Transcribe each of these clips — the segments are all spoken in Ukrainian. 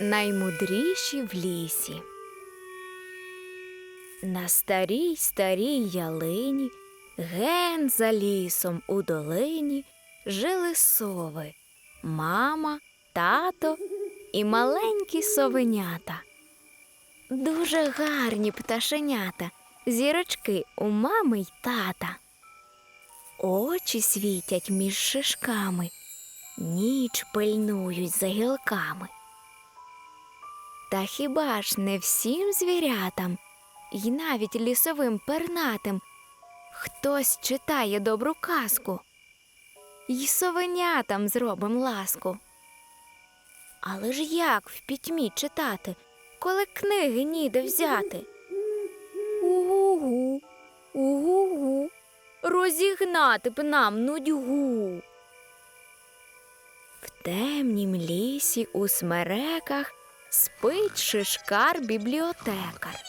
Наймудріші в лісі. На старій старій ялині, ген за лісом у долині, жили сови, мама, тато і маленькі совенята. Дуже гарні пташенята, зірочки у мами й тата. Очі світять між шишками, ніч пильнують за гілками. Та хіба ж не всім звірятам, і навіть лісовим пернатим хтось читає добру казку, й совенятам зробим ласку. Але ж як в пітьмі читати, коли книги ніде взяти? Угу, угу, розігнати б нам нудьгу. В темнім лісі у смереках спить шишкар бібліотекар.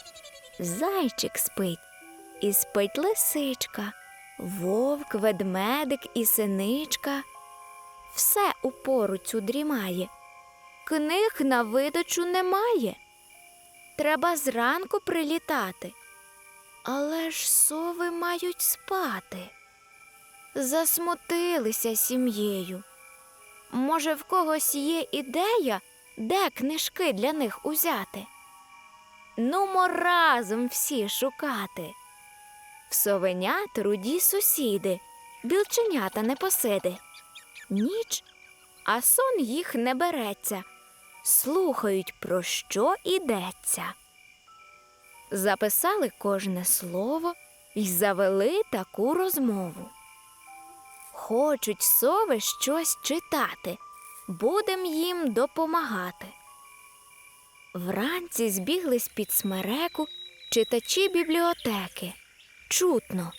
Зайчик спить, і спить лисичка, вовк, ведмедик і синичка. Все у пору цю дрімає. Книг на видачу немає. Треба зранку прилітати. Але ж сови мають спати. Засмутилися сім'єю. Може, в когось є ідея, де книжки для них узяти? Нумо разом всі шукати. В совенят руді сусіди, білченята непосиди. Ніч, а сон їх не береться, слухають, про що ідеться. Записали кожне слово і завели таку розмову. Хочуть сови щось читати, будем їм допомагати. Вранці збіглись під смереку читачі бібліотеки. Чутно.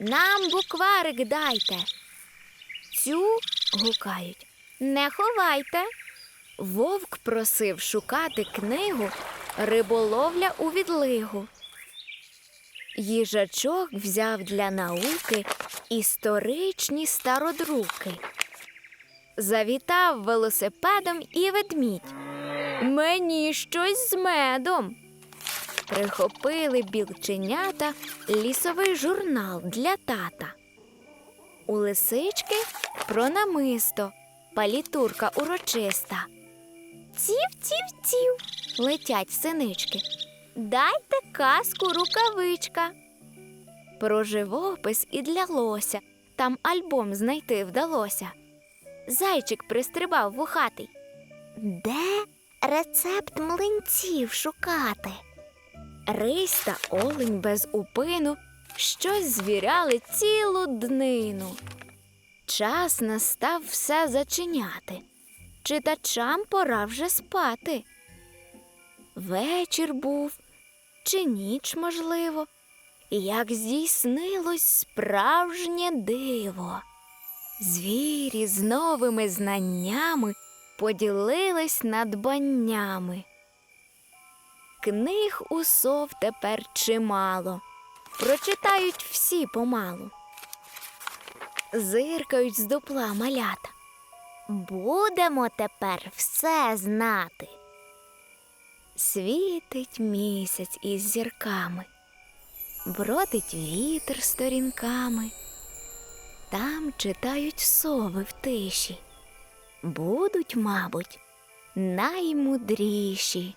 Нам букварик дайте. Цю гукають. Не ховайте. Вовк просив шукати книгу Риболовля у відлигу. Їжачок взяв для науки історичні стародруки. Завітав велосипедом і ведмідь. Мені щось з медом. Прихопили білченята лісовий журнал для тата. У лисички про намисто, палітурка урочиста. Ців, ців, ців, летять синички. Дайте казку рукавичка. Про живопис і для лося там альбом знайти вдалося. Зайчик пристрибав вухатий. Де рецепт млинців шукати? Рись та олень без упину щось звіряли цілу днину. Час настав все зачиняти. Читачам пора вже спати. Вечір був, чи ніч, можливо, як здійснилось справжнє диво. Звірі з новими знаннями поділились надбаннями. Книг у сов тепер чимало, прочитають всі помалу. Зиркають з дупла малята. Будемо тепер все знати. Світить місяць із зірками, бродить вітер сторінками. Там читають сови в тиші. Будуть, мабуть, наймудріші.